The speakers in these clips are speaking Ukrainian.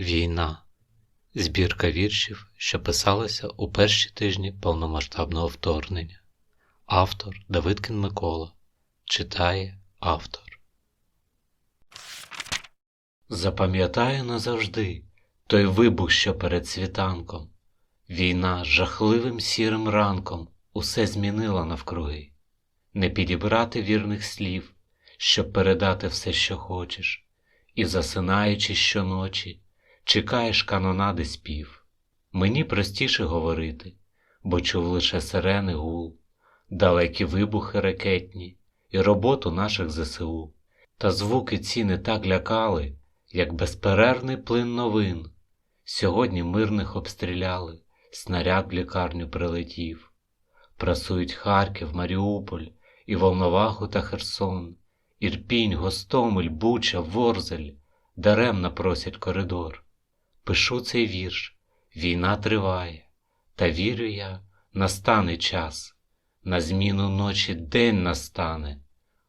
Війна. Збірка віршів, що писалася у перші тижні повномасштабного вторгнення. Автор Давидкин Микола. Читає автор. Запам'ятаю назавжди той вибух, що перед світанком. Війна жахливим сірим ранком усе змінила навкруги. Не підібрати вірних слів, щоб передати все, що хочеш, і, засинаючи щоночі, чекаєш канонади спів. Мені простіше говорити, бо чув лише сирени гул, далекі вибухи ракетні і роботу наших ЗСУ. Та звуки ці не так лякали, як безперервний плин новин. Сьогодні мирних обстріляли, снаряд в лікарню прилетів. Прасують Харків, Маріуполь, і Волноваху та Херсон, Ірпінь, Гостомель, Буча, Ворзель даремно просять коридор. Пишу цей вірш, війна триває, та вірю я, настане час, на зміну ночі день настане,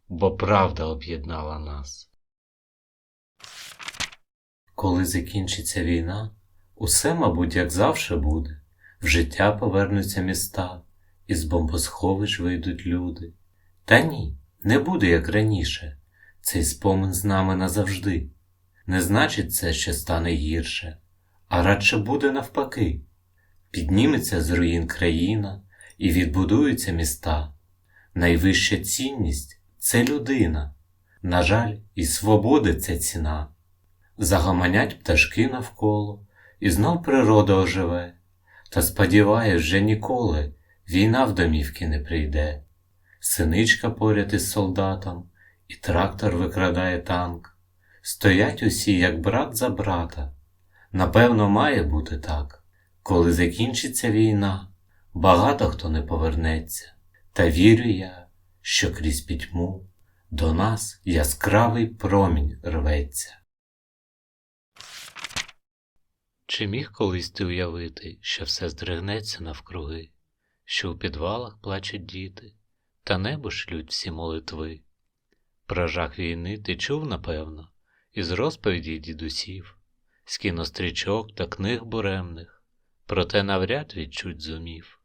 бо правда об'єднала нас. Коли закінчиться війна, усе, мабуть, як завше буде, в життя повернуться міста, і з бомбосховищ вийдуть люди. Та ні, не буде, як раніше, цей спомин з нами назавжди. Не значить це, що стане гірше, а радше буде навпаки. Підніметься з руїн країна і відбудуються міста. Найвища цінність це людина. На жаль, і свободи це ціна. Загомонять пташки навколо, і знов природа оживе, та сподіваюсь, вже ніколи війна в домівки не прийде. Синичка поряд із солдатом, і трактор викрадає танк. Стоять усі, як брат за брата. Напевно, має бути так. Коли закінчиться війна, багато хто не повернеться, та вірю я, що крізь пітьму до нас яскравий промінь рветься. Чи міг колись ти уявити, що все здригнеться навкруги, що у підвалах плачуть діти, та небо шлють всі молитви? Про жах війни ти чув, напевно, із розповіді дідусів, з кінострічок та книг буремних, проте навряд відчуть зумів.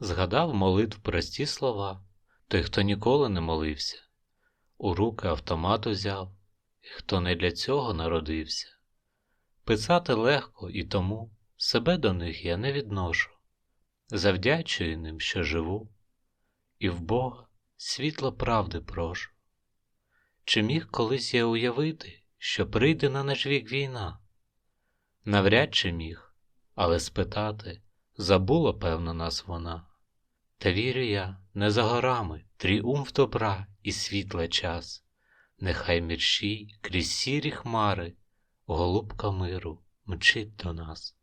Згадав молитв прості слова, той, хто ніколи не молився, у руки автомат узяв, і хто не для цього народився. Писати легко і тому себе до них я не відношу, завдячую ним, що живу, і в Бога світло правди прошу. Чи міг колись я уявити, що прийде на наш вік війна? Навряд чи міг, але спитати забула, певно, нас вона. Та вірю я, не за горами тріумф добра і світла час, нехай мірші крізь сірі хмари, голубка миру мчить до нас.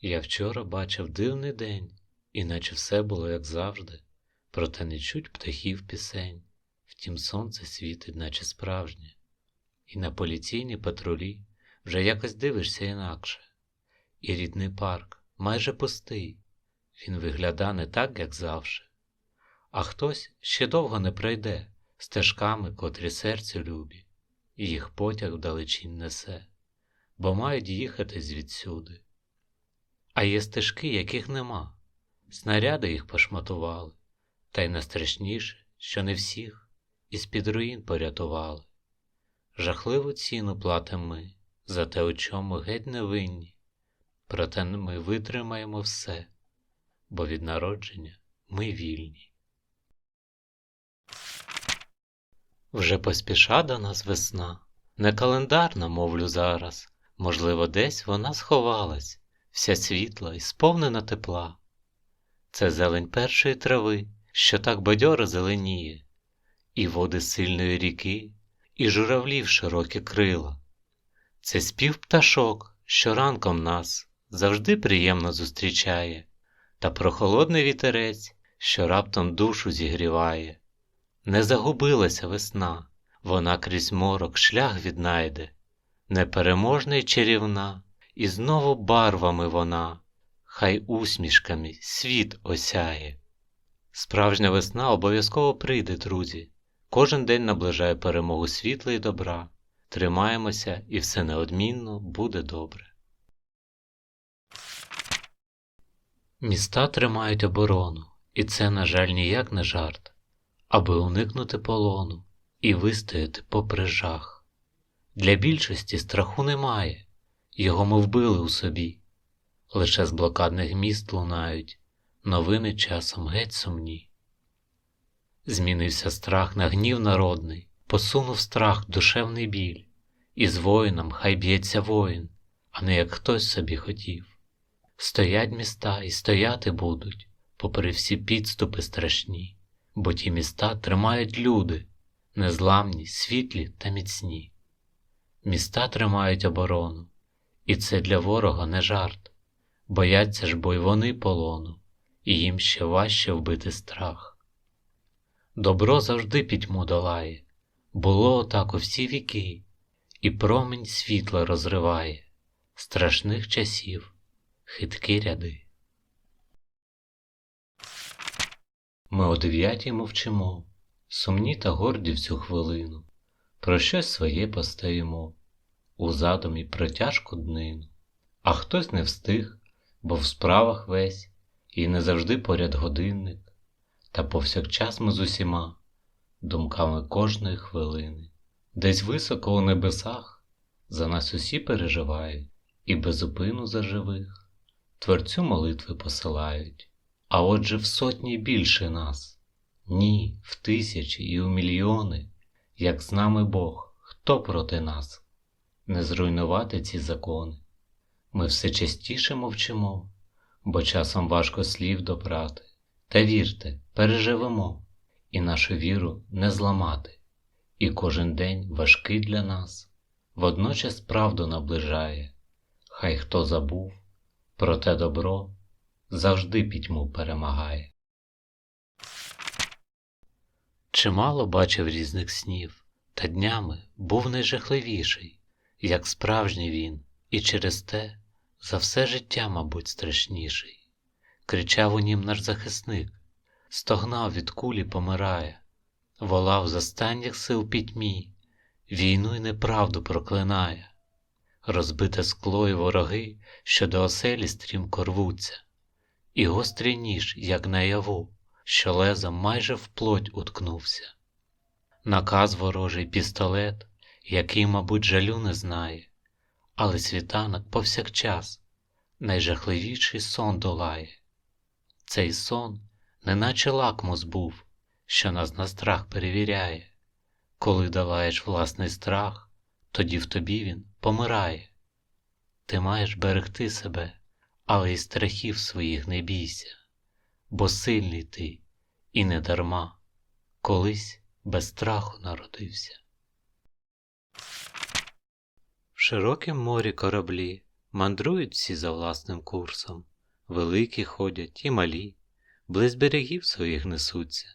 Я вчора бачив дивний день, іначе все було як завжди, проте не чуть птахів пісень, втім сонце світить, наче справжнє, і на поліційні патрулі вже якось дивишся інакше, і рідний парк майже пустий, він вигляда не так, як завше, а хтось ще довго не пройде стежками, котрі серцю любі, і їх потяг вдалечінь несе, бо мають їхати звідсюди. А є стежки, яких нема, снаряди їх пошматували, та й найстрашніше, що не всіх із під руїн порятували. Жахливу ціну платимо ми за те, у чому геть не винні, проте ми витримаємо все, бо від народження ми вільні. Вже поспіша до нас весна, не календарна, мовлю зараз, можливо, десь вона сховалась, вся світла і сповнена тепла. Це зелень першої трави, що так бадьоро зеленіє, і води сильної ріки, і журавлів широкі крила. Це спів пташок, що ранком нас завжди приємно зустрічає, та прохолодний вітерець, що раптом душу зігріває. Не загубилася весна, вона крізь морок шлях віднайде, непереможна й чарівна, і знову барвами вона, хай усмішками світ осяє. Справжня весна обов'язково прийде, друзі, Кожен день наближає перемогу світла і добра. Тримаємося, і все неодмінно буде добре. Міста тримають оборону, і це, на жаль, ніяк не жарт, аби уникнути полону і вистояти попри жах. Для більшості страху немає, його ми вбили у собі. Лише з блокадних міст лунають новини часом геть сумні. Змінився страх на гнів народний, посунув страх душевний біль, і з воїном хай б'ється воїн, а не як хтось собі хотів. Стоять міста і стояти будуть, попри всі підступи страшні, бо ті міста тримають люди, незламні, світлі та міцні. Міста тримають оборону, і це для ворога не жарт. Бояться ж бо й вони полону, і їм ще важче вбити страх. Добро завжди пітьму долає, було отак у всі віки, і промінь світла розриває. Страшних часів хиткі ряди. Ми о дев'ятій мовчимо, сумні та горді в цю хвилину, про щось своє постаємо у задумі про тяжку днину, а хтось не встиг, бо в справах весь, і не завжди поряд годинник, та повсякчас ми з усіма думками кожної хвилини, десь високо у небесах за нас усі переживають і безупину за живих. Творцю молитви посилають, а отже в сотні більше нас, ні, в тисячі і у мільйони, як з нами Бог, хто проти нас, не зруйнувати ці закони. Ми все частіше мовчимо, бо часом важко слів добрати. Та вірте, переживемо, і нашу віру не зламати, і кожен день важкий для нас, водночас правду наближає, хай хто забув. Проте добро завжди пітьму перемагає. Чимало бачив різних снів, та днями був найжахливіший, як справжній він, і через те за все життя, мабуть, страшніший. Кричав у нім наш захисник, стогнав від кулі помирає, волав з останніх сил пітьмі, війну й неправду проклинає розбите скло і вороги, що до оселі стрімко рвуться, і гострий ніж, як наяву, що лезом майже в плоть уткнувся. Наказ ворожий пістолет, який, мабуть, жалю не знає, але світанок повсякчас найжахливіший сон долає. Цей сон, неначе лакмус був, що нас на страх перевіряє, коли долаєш власний страх тоді в тобі він помирає. Ти маєш берегти себе, але й страхів своїх не бійся, бо сильний ти і не дарма колись без страху народився. В широкім морі кораблі мандрують всі за власним курсом, великі ходять і малі, близь берегів своїх несуться.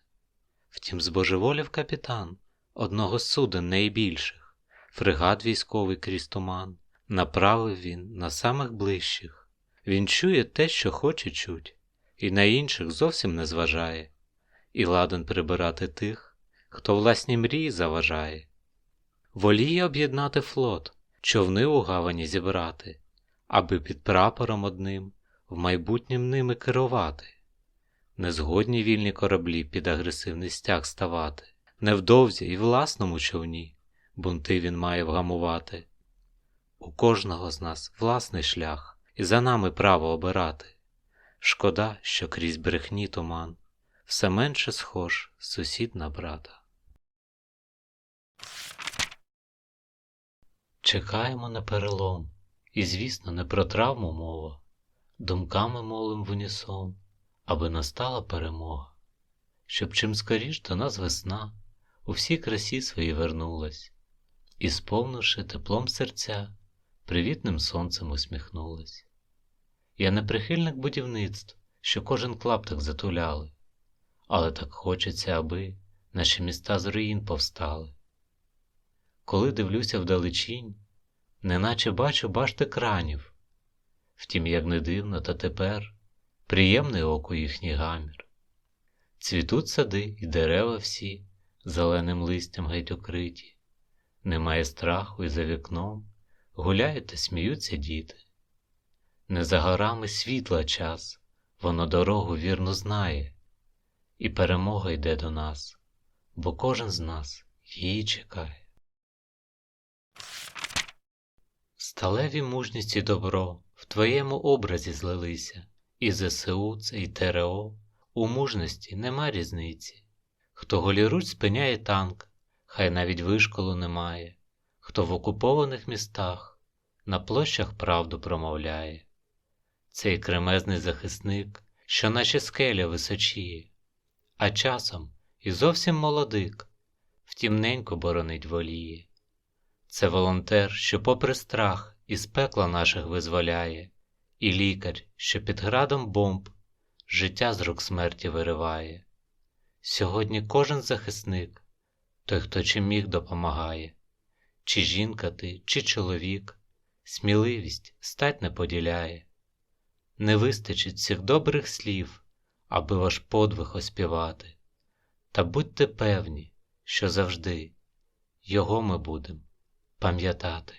Втім, збожеволів капітан одного суден найбільших фрегат військовий крізь туман, направив він на самих ближчих. Він чує те, що хоче чуть, і на інших зовсім не зважає, і ладен прибирати тих, хто власні мрії заважає. Воліє об'єднати флот, човни у гавані зібрати, аби під прапором одним в майбутнім ними керувати. Незгодні вільні кораблі під агресивний стяг ставати, невдовзі і власному човні бунти він має вгамувати. У кожного з нас власний шлях, і за нами право обирати. Шкода, що крізь брехні туман все менше схож сусід на брата. Чекаємо на перелом, і, звісно, не про травму мова, думками молим в унісон, аби настала перемога, щоб чим скоріш до нас весна у всій красі своїй вернулась, і, сповнивши теплом серця, привітним сонцем усміхнулась. Я не прихильник будівництв, що кожен клаптик затуляли, але так хочеться, аби наші міста з руїн повстали. Коли дивлюся вдалечінь, неначе бачу башти кранів, втім, як не дивно, та тепер приємний оку їхній гамір. Цвітуть сади і дерева всі, зеленим листям геть укриті, немає страху і за вікном гуляють та сміються діти. Не за горами світла час, воно дорогу вірно знає, і перемога йде до нас, бо кожен з нас її чекає. Сталеві мужність і добро в твоєму образі злилися, і ЗСУ це і ТРО, у мужності нема різниці. Хто голіруч спиняє танк, хай навіть вишколу немає, хто в окупованих містах на площах правду промовляє. Цей кремезний захисник, що наче скеля височіє, а часом і зовсім молодик, втім ненько боронить воліє. Це волонтер, що попри страх із пекла наших визволяє, і лікар, що під градом бомб життя з рук смерті вириває. Сьогодні кожен захисник, той, хто чим міг допомагає, чи жінка ти, чи чоловік, сміливість стать не поділяє. Не вистачить цих добрих слів, аби ваш подвиг оспівати, та будьте певні, що завжди його ми будемо пам'ятати.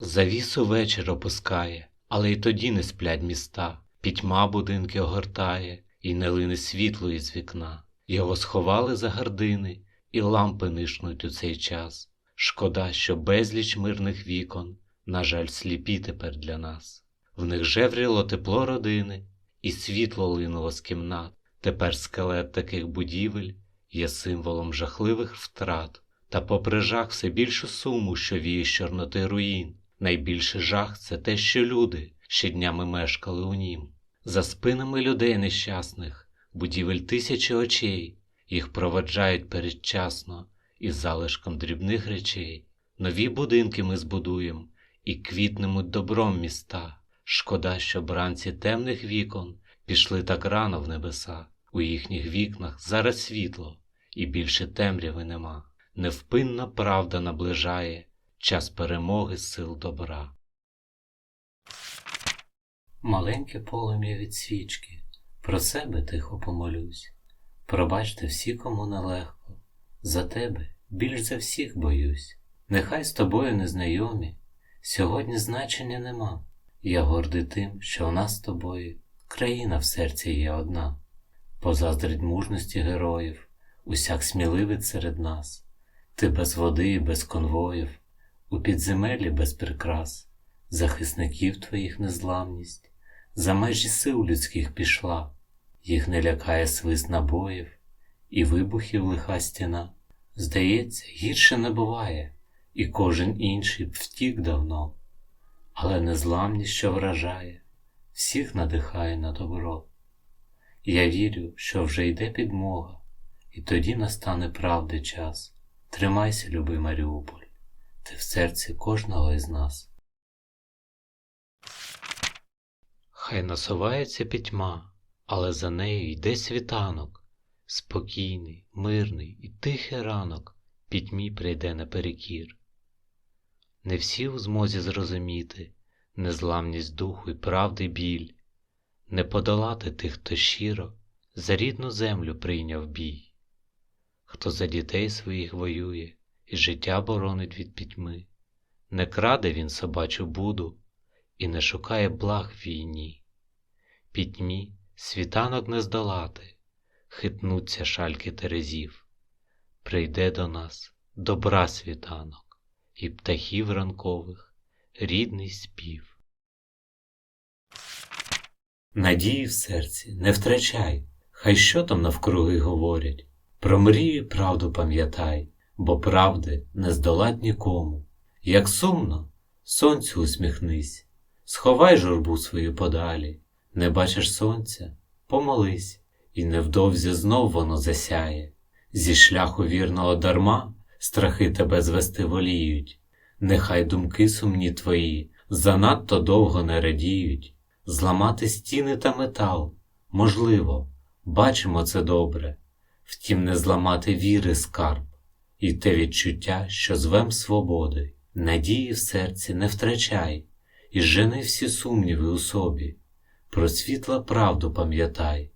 Завісу вечір опускає, але й тоді не сплять міста, пітьма будинки огортає, і не лине світло із вікна. Його сховали за гардини, і лампи нишнуть у цей час. Шкода, що безліч мирних вікон, на жаль, сліпі тепер для нас. В них жевріло тепло родини, і світло линуло з кімнат. Тепер скелет таких будівель є символом жахливих втрат, та попри жах все більшу суму, що віє з чорноти руїн. Найбільший жах це те, що люди щоднями мешкали у нім. За спинами людей нещасних, будівель тисячі очей, їх проваджають передчасно із залишком дрібних речей. Нові будинки ми збудуємо і квітнемуть добром міста. Шкода, що бранці темних вікон пішли так рано в небеса. У їхніх вікнах зараз світло, і більше темряви нема. Невпинна правда наближає час перемоги сил добра. Маленьке полум'я від свічки, про себе тихо помолюсь. Пробачте всі, кому нелегко, за тебе більш за всіх боюсь. Нехай з тобою незнайомі, сьогодні значення нема. Я гордий тим, що в нас з тобою країна в серці є одна. Позаздрить мужності героїв, усяк сміливець серед нас, ти без води і без конвоїв, у підземеллі без прикрас, захисників твоїх незламність, за межі сил людських пішла, їх не лякає свист набоїв і вибухів лиха стіна. Здається, гірше не буває, і кожен інший втік давно, але незламність, що вражає, всіх надихає на добро. Я вірю, що вже йде підмога, і тоді настане правди час. Тримайся, любий Маріуполь, ти в серці кожного із нас. Хай насувається пітьма, але за нею йде світанок, спокійний, мирний і тихий ранок пітьмі прийде наперекір. Не всі у змозі зрозуміти незламність духу і правди біль, не подолати тих, хто щиро за рідну землю прийняв бій, хто за дітей своїх воює і життя боронить від пітьми, не краде він собачу буду і не шукає благ в війні. Пітьмі світанок не здолати, хитнуться шальки терезів, прийде до нас добра світанок і птахів ранкових рідний спів. Надії в серці не втрачай, хай що там навкруги говорять. Про мрію і правду пам'ятай, бо правди не здолать нікому. Як сумно, сонцю усміхнись, сховай журбу свою подалі, не бачиш сонця, помолись, і невдовзі знов воно засяє. Зі шляху вірного дарма страхи тебе звести воліють, нехай думки сумні твої занадто довго не радіють. Зламати стіни та метал можливо, бачимо це добре, втім, не зламати віри скарб, і те відчуття, що звем свободи, надії в серці не втрачай, і жени всі сумніви у собі, про світла правду пам'ятай,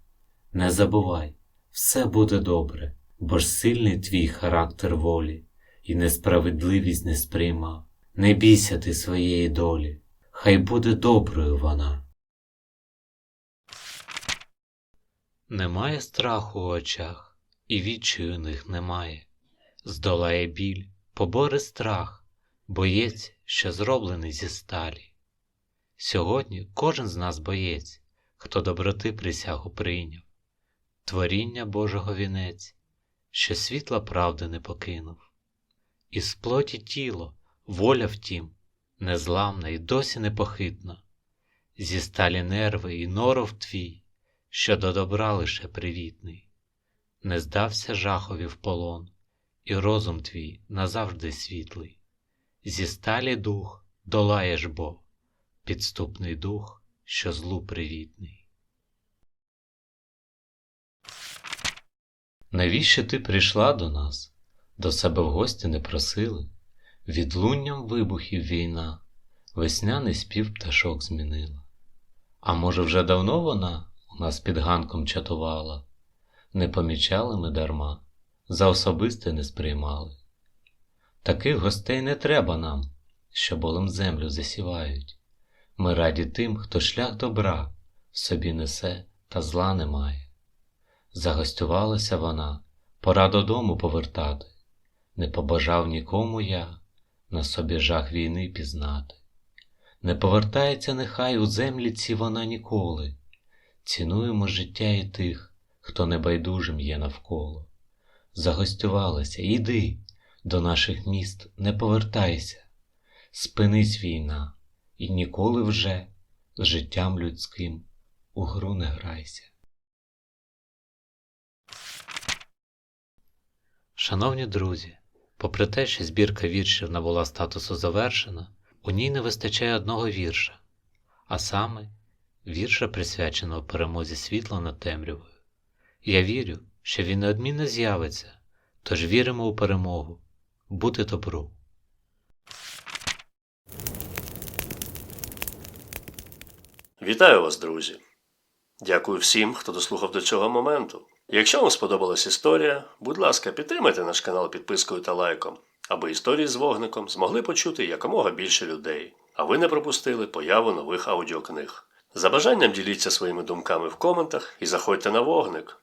не забувай, все буде добре, бо ж сильний твій характер волі, і несправедливість не сприймав. Не бійся ти своєї долі, хай буде доброю вона. Немає страху в очах, і відчаю них немає. Здолає біль, побори страх, боєць, що зроблений зі сталі. Сьогодні кожен з нас боєць, хто доброти присягу прийняв, творіння Божого вінець, що світла правди не покинув. Із плоті тіло, воля втім, незламна і досі непохитна, зі сталі нерви і норов твій, що до добра лише привітний, не здався жахові в полон, і розум твій назавжди світлий, зі сталі дух долаєш бо, підступний дух, що злу привітний. Навіщо ти прийшла до нас? До себе в гості не просили, відлунням вибухів війна, весняний спів пташок змінила. А може, вже давно вона у нас під ганком чатувала, не помічали ми дарма, за особисте не сприймали. Таких гостей не треба нам, що болем землю засівають. Ми раді тим, хто шлях добра собі несе та зла немає. Загостювалася вона, пора додому повертати, не побажав нікому я на собі жах війни пізнати. Не повертається нехай у землі ці вона ніколи. Цінуємо життя і тих, хто небайдужим є навколо. Загостювалася, іди до наших міст, не повертайся, спинись війна, і ніколи вже з життям людським у гру не грайся. Шановні друзі, попри те, що збірка віршів набула статусу завершена, у ній не вистачає одного вірша, а саме вірша, присвяченого перемозі світла над темрявою. Я вірю, що він неодмінно з'явиться, тож віримо у перемогу. Бути добру. Вітаю вас, друзі! Дякую всім, хто дослухав до цього моменту. Якщо вам сподобалась історія, будь ласка, підтримайте наш канал підпискою та лайком, аби історії з вогником змогли почути якомога більше людей, а ви не пропустили появу нових аудіокниг. За бажанням діліться своїми думками в коментах і заходьте на вогник.